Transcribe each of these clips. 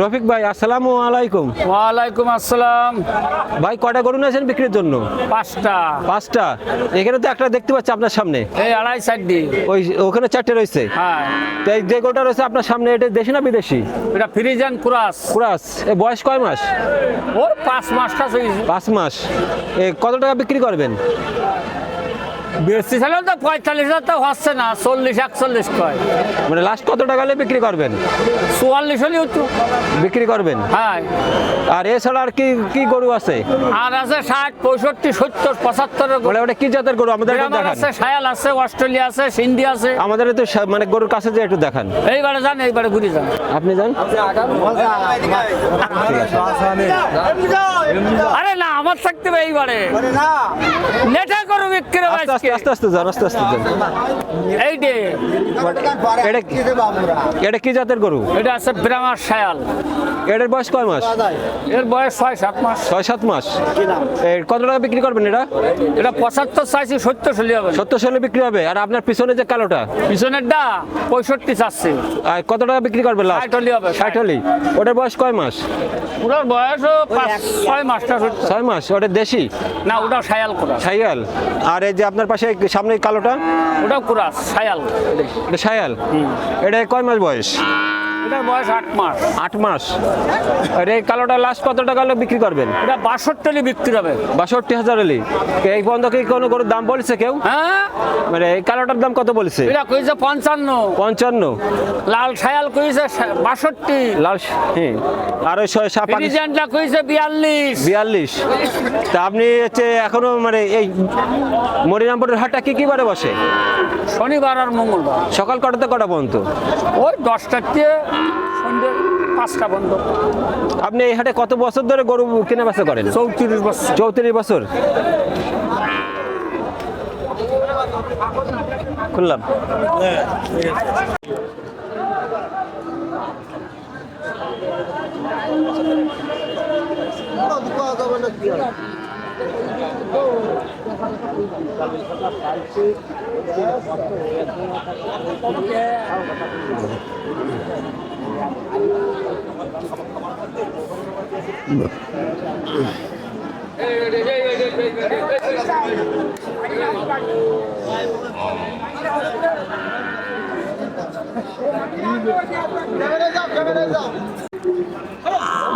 রফিক ভাই আসসালামু আলাইকুম। ওয়ালাইকুম আসসালাম। ভাই কটা গরু নিয়েছেন বিক্রির জন্য? পাঁচটা। পাঁচটা। এখানে তো একটা দেখতে পাচ্ছি আপনার সামনে। এই আড়াই সাইড দি ওই ওখানে চারটে রয়েছে। হ্যাঁ। তো যে গরুটা রয়েছে আপনার সামনে এটা দেশি না বিদেশি? এটা ফ্রিজান ক্রাস। কুরাস। এ বয়স কয় মাস? ওর পাঁচ চলছে পাঁচ মাস। এ কত টাকা বিক্রি করবেন? বেশি ছিল তো পঁয়তাল্লিশ হাজার তো হচ্ছে না চল্লিশ একচল্লিশ কয়। মানে লাস্ট কত টাকা হলে বিক্রি করবেন? চুয়াল্লিশ হলেও তো বিক্রি করবেন? হ্যাঁ। আর এছাড়া আর কি কি গরু আছে? আর আছে ষাট পঁয়ষট্টি সত্তর পঁচাত্তরের মানে ওটা কি জাতের গরু? আমাদের আছে সায়াল আছে অস্ট্রেলিয়া আছে সিন্ধি আছে। আমাদের তো মানে গরুর কাছে যে একটু দেখান। এইবারে যান এইবারে ঘুরে যান। আপনি যান? আরে আমার থাকতে হবে এইবারে। নেটা করু বিক্রি আস্তে আস্তে আস্তে আস্তে যান আস্তে আস্তে যান। এই ডে এটা কি- এটা কি জাতের গরু? এটা আছে ব্রাহ্মার সায়াল এটার বয়স কয় মাস? এর বয়স ছয় সাত মাস। ছয় সাত মাস। এ, কত টাকা বিক্রি করবেন এটা? এটা পঁচাত্তর চাইছি সত্তর চলে হবে। সত্তর সালে বিক্রি হবে। আর আপনার পিছনে যে কালোটা? পিছনের ডা পঁয়ষট্টি চাচ্ছে। আর কত টাকা বিক্রি করবে লাস্ট হবে, ষাট। হলি। ওটার বয়স কয় মাস? ওটার বয়স পাঁচ ছয় মাসটা সত্তর। ছয় মাস। ওটা দেশি? না ওটা সায়াল করা সাইয়াল আর এই যে আপনার পাশে সামনে কালোটা? ওটাও কুরাস সায়াল এটা সায়াল এটা কয় মাস বয়স? এটার বয়স আট মাস। আট মাস? আর এই কালোটা লাস্ট কত টাকা হলে বিক্রি করবেন? এটা বাষট্টি হলে বিক্রি হবে। বাষট্টি হাজার হলি? এই পর্যন্ত কি কোনো গরুর দাম বলছে কেউ? হ্যাঁ? মানে এই কালোটার দাম কত বলছে? এটা কইছে পঞ্চান্ন। পঞ্চান্ন? লাল সায়াল কইছে সা- বাষট্টি। লাল হ্যাঁ। আর ওই ছয় সাত ফ্রিজেন্টটা কইছে বিয়াল্লিশ। বিয়াল্লিশ। তা আপনি হচ্ছে এখনও মানে এই মরিরামপুরের হাটটা কি কি বারে বসে? শনিবার আর মঙ্গলবার। সকাল কটাতে কটা পর্যন্ত? ওই দশটার দিয়ে সন্ধ্যে পাঁচটা বন্ধ। আপনি এই হাটে কত বছর ধরে গরু কেনা বেচা করেন? চৌত্রিশ বছর। চৌত্রিশ বছর। খুললাম।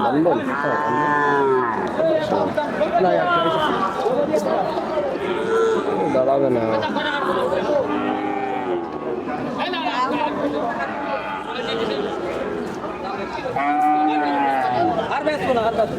Bắn bẩn khỏi. Này, দাঁড়াবে না। আর ব্যস্ত না আর ব্যস্ত।